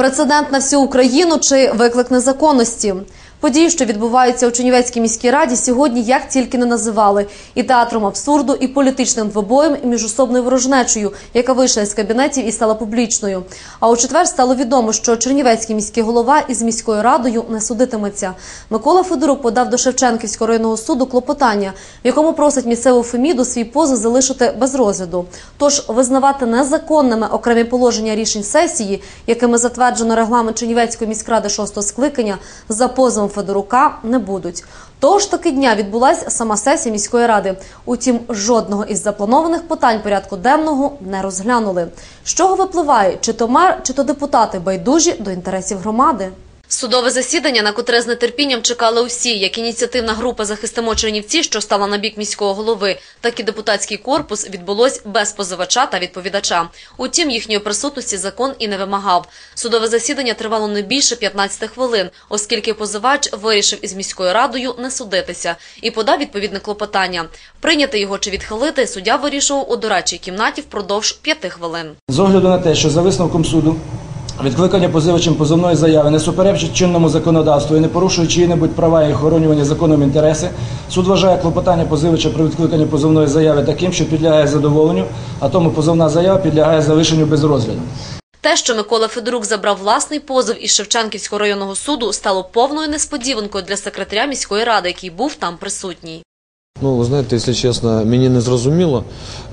Прецедент на всю Україну чи виклик незаконності. Події, що відбуваються у Чернівецькій міській раді, сьогодні як тільки не називали і театром абсурду, і політичним двобоєм, і міжособною ворожнечею, яка вийшла із кабінетів і стала публічною. А у четвер стало відомо, що Чернівецький міський голова із міською радою не судитиметься. Микола Федорук подав до Шевченківського районного суду клопотання, в якому просить місцеву Феміду свій позов залишити без розгляду. Тож визнавати незаконними окремі положення рішень сесії, якими затверджено регламент Чернівецької міськради шостого скликання, за позовом Федорука не будуть. Того ж таки дня відбулася сама сесія міської ради. Утім, жодного із запланованих питань порядку денного не розглянули. З чого випливає, чи то мер, чи то депутати байдужі до інтересів громади? Судове засідання, на котре з нетерпінням чекали усі, як ініціативна група «Захистимо Чернівці», що стала на бік міського голови, так і депутатський корпус, відбулось без позивача та відповідача. Утім, їхньої присутності закон і не вимагав. Судове засідання тривало не більше 15 хвилин, оскільки позивач вирішив із міською радою не судитися і подав відповідне клопотання. Прийняти його чи відхилити суддя вирішував у дорадчій кімнаті впродовж 5 хвилин. З огляду на те, що за висновком суду відкликання позивачем позовної заяви не суперечить чинному законодавству і не порушує чиї-небудь права і охоронювання законом інтереси, суд вважає клопотання позивача про відкликання позовної заяви таким, що підлягає задоволенню, а тому позовна заява підлягає залишенню без розгляду. Те, що Микола Федорук забрав власний позов із Шевченківського районного суду, стало повною несподіванкою для секретаря міської ради, який був там присутній. Ну, ви знаєте, якщо чесно, мені не зрозуміло,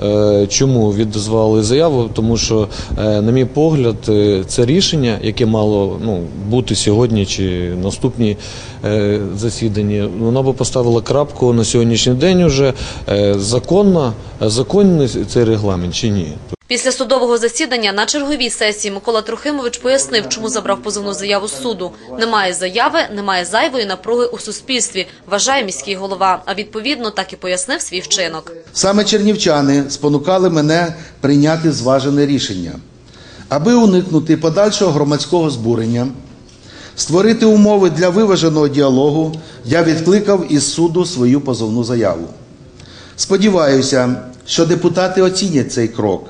е, чому відзвали заяву, тому що, е, на мій погляд, е, це рішення, яке мало ну, бути сьогодні чи наступні засідання, воно би поставило крапку на сьогоднішній день уже законно, законний цей регламент чи ні. Після судового засідання на черговій сесії Микола Трохимович пояснив, чому забрав позовну заяву суду. Немає заяви, немає зайвої напруги у суспільстві, вважає міський голова. А відповідно так і пояснив свій вчинок. Саме чернівчани спонукали мене прийняти зважене рішення, аби уникнути подальшого громадського збурення, створити умови для виваженого діалогу, я відкликав із суду свою позовну заяву. Сподіваюся, що депутати оцінять цей крок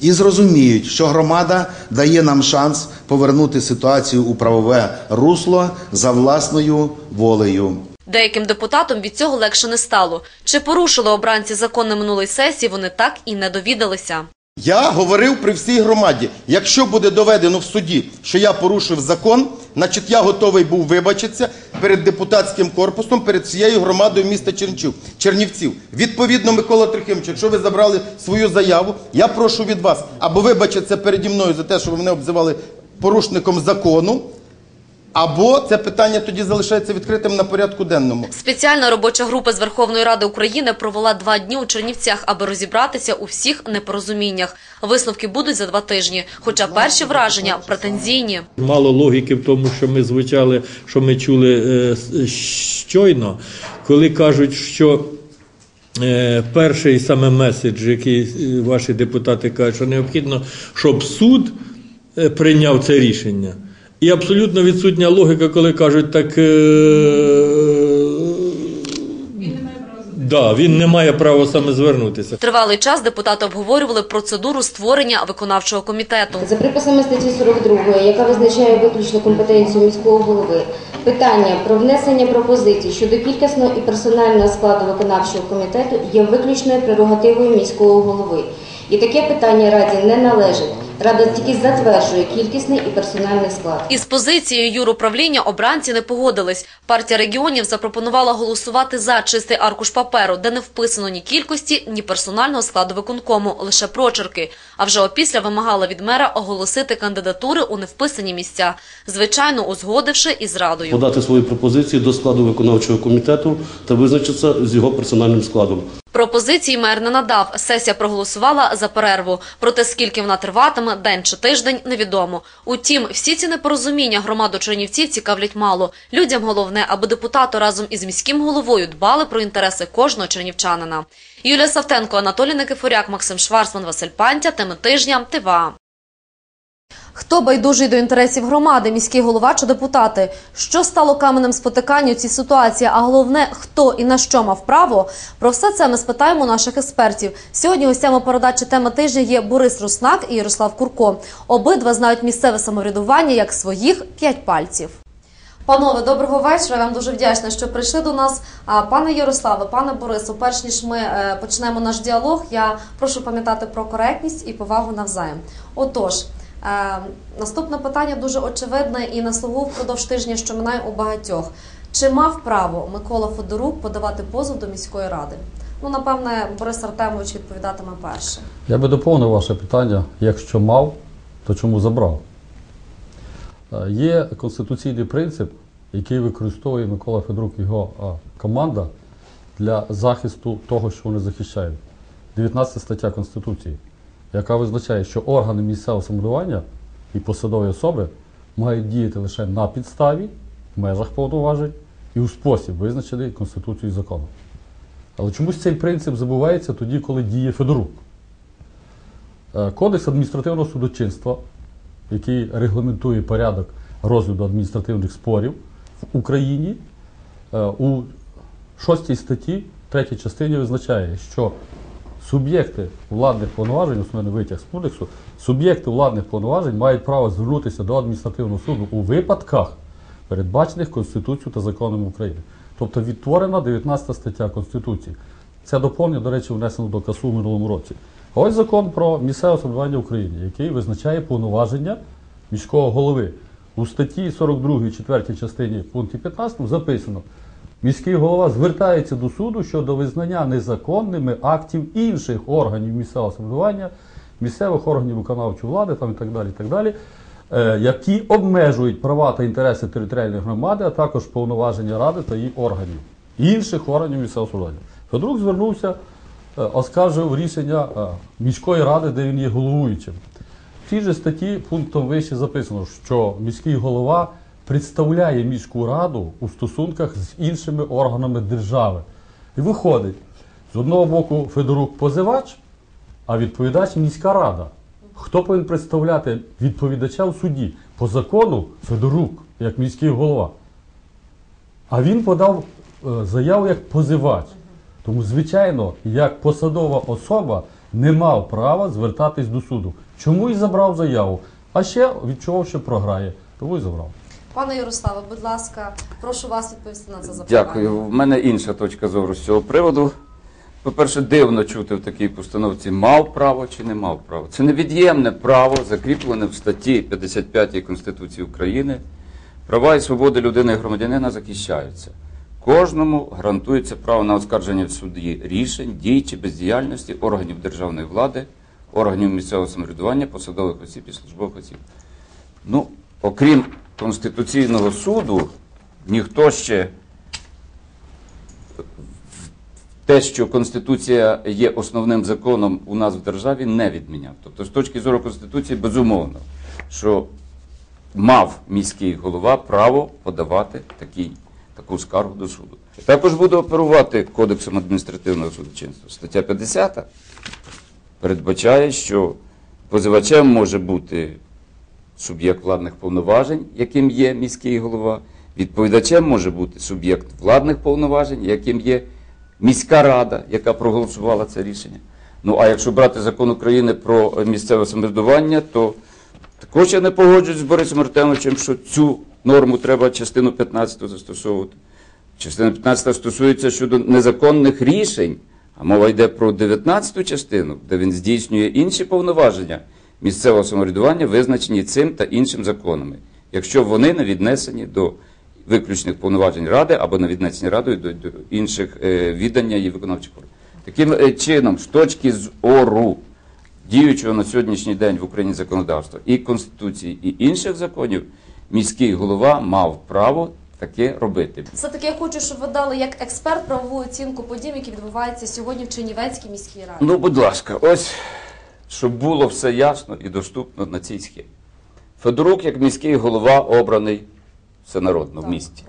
і зрозуміють, що громада дає нам шанс повернути ситуацію у правове русло за власною волею. Деяким депутатам від цього легше не стало. Чи порушили обранці закон на минулій сесії, вони так і не довідалися. Я говорив при всій громаді, якщо буде доведено в суді, що я порушив закон, значить я готовий був вибачитися перед депутатським корпусом, перед всією громадою міста Чернчук, Чернівців. Відповідно, Микола Трохимович, якщо ви забрали свою заяву, я прошу від вас або вибачиться переді мною за те, що ви мене обзивали порушником закону, або це питання тоді залишається відкритим на порядку денному. Спеціальна робоча група з Верховної Ради України провела два дні у Чернівцях, аби розібратися у всіх непорозуміннях. Висновки будуть за два тижні, хоча перші враження претензійні. Мало логіки в тому, що ми звучали, що ми чули е, щойно, коли кажуть, що е, перший саме меседж, який е, ваші депутати кажуть, що необхідно, щоб суд прийняв це рішення. І абсолютно відсутня логіка, коли кажуть, так. Він не має права да, він не має права саме звернутися. Тривалий час депутати обговорювали процедуру створення виконавчого комітету. За приписами статті 42, яка визначає виключну компетенцію міського голови, питання про внесення пропозицій щодо кількісного і персонального складу виконавчого комітету є виключною прерогативою міського голови. І таке питання Раді не належить. Рада тільки затверджує кількісний і персональний склад. Із позицією юруправління обранці не погодились. Партія регіонів запропонувала голосувати за чистий аркуш паперу, де не вписано ні кількості, ні персонального складу виконкому, лише прочерки. А вже опісля вимагала від мера оголосити кандидатури у невписані місця, звичайно узгодивши із радою. подати свої пропозиції до складу виконавчого комітету та визначитися з його персональним складом. Пропозиції мер не надав. Сесія проголосувала за перерву. Проте скільки вона триватиме, день чи тиждень, невідомо. Утім, всі ці непорозуміння громаду Чернівців цікавлять мало. Людям головне, аби депутати разом із міським головою дбали про інтереси кожного чернівчанина. Юлія Савтенко, Анатолій Никифоряк, Максим Шварцман, Василь Пантя. Теми тижня. ТВА. Хто байдужий до інтересів громади, міський голова чи депутати? Що стало каменем спотикання у цій ситуації? А головне, хто і на що мав право? Про все це ми спитаємо наших експертів. Сьогодні гостями передачі тема тижня є Борис Руснак і Ярослав Курко. Обидва знають місцеве самоврядування як своїх п'ять пальців. Панове, доброго вечора. Вам дуже вдячна, що прийшли до нас. Пане Ярославе, пане Борису, перш ніж ми е, почнемо наш діалог, я прошу пам'ятати про коректність і повагу навзаєм. Отож, наступне питання дуже очевидне і на слугу впродовж тижня, що минає у багатьох. Чи мав право Микола Федорук подавати позов до міської ради? Ну, напевне, Борис Артемович відповідатиме перше. Я би доповнив ваше питання. Якщо мав, то чому забрав? Е, Є конституційний принцип, який використовує Микола Федорук і його а, команда для захисту того, що вони захищають. 19 стаття Конституції, яка визначає, що органи місцевого самоврядування і посадові особи мають діяти лише на підставі, в межах повноважень і у спосіб, визначений Конституцією і законом. Але чомусь цей принцип забувається тоді, коли діє Федорук. Е, Кодекс адміністративного судочинства, який регламентує порядок розгляду адміністративних спорів в Україні, е, у 6 статті, 3 частині визначає, що суб'єкти владних повноважень, основний витяг з кодексу, суб'єкти владних повноважень мають право звернутися до адміністративного суду у випадках, передбачених Конституцією та законом України. Тобто відтворена 19 стаття Конституції. Це доповнення, до речі, внесено до КАСУ в минулому році. А ось закон про місцеве самоврядування в Україні, який визначає повноваження міського голови. У статті 42 4 частині пункті 15 записано, міський голова звертається до суду щодо визнання незаконними актів інших органів місцевого самоврядування, місцевих органів виконавчої влади там і так далі, і так далі, е, які обмежують права та інтереси територіальної громади, а також повноваження ради та її органів, інших органів місцевого самоврядування. Федорук звернувся, е, оскаржив рішення е, міської ради, де він є головуючим. В цій же статті пунктом вище записано, що міський голова представляє міську раду у стосунках з іншими органами держави. І виходить, з одного боку, Федорук позивач, а відповідач міська рада. Хто повинен представляти відповідача в суді? По закону Федорук, як міський голова. А він подав е, заяву як позивач. Тому, звичайно, як посадова особа не мав права звертатись до суду. Чому і забрав заяву? А ще відчував, що програє, тому і забрав. Пане Ярославе, будь ласка, прошу вас відповісти на це запитання. Дякую. В мене інша точка зору з цього приводу. По-перше, дивно чути в такій постановці, мав право чи не мав право. Це невід'ємне право, закріплене в статті 55 Конституції України. Права і свободи людини і громадянина захищаються. Кожному гарантується право на оскарження в суді рішень, дій чи бездіяльності органів державної влади, органів місцевого самоврядування, посадових осіб і службових осіб. Ну, окрім Конституційного суду, ніхто ще те, що Конституція є основним законом у нас в державі, не відміняв. Тобто, з точки зору Конституції, безумовно, що мав міський голова право подавати такий, таку скаргу до суду. Також буду оперувати Кодексом адміністративного судочинства. Стаття 50 передбачає, що позивачем може бути суб'єкт владних повноважень, яким є міський голова. Відповідачем може бути суб'єкт владних повноважень, яким є міська рада, яка проголосувала це рішення. Ну а якщо брати закон України про місцеве самоврядування, то також я не погоджуюсь з Борисом Артемовичем, що цю норму треба частину 15 застосовувати. Частина 15 стосується щодо незаконних рішень, а мова йде про 19 частину, де він здійснює інші повноваження місцевого самоврядування, визначені цим та іншим законами, якщо вони не віднесені до виключних повноважень Ради або не віднесені Радою до, до інших е, віддання і виконавчих органів. Таким е, чином, з точки зору діючого на сьогоднішній день в Україні законодавства і Конституції, і інших законів, міський голова мав право таке робити. Все-таки я хочу, щоб ви дали як експерт правову оцінку подій, які відбуваються сьогодні в Чернівецькій міській раді. Ну, будь ласка, ось щоб було все ясно і доступно на цій схемі. Федорук, як міський голова, обраний всенародно в місті.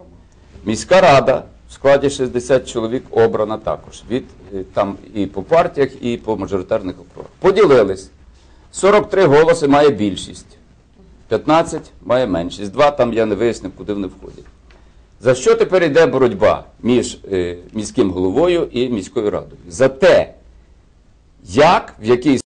Міська рада в складі 60 чоловік обрана також. Від е, там і по партіях, і по мажоритарних округах. Поділились. 43 голоси має більшість. 15 має меншість. Два там я не вияснив, куди вони входять. За що тепер йде боротьба між е, міським головою і міською радою? За те, як, в який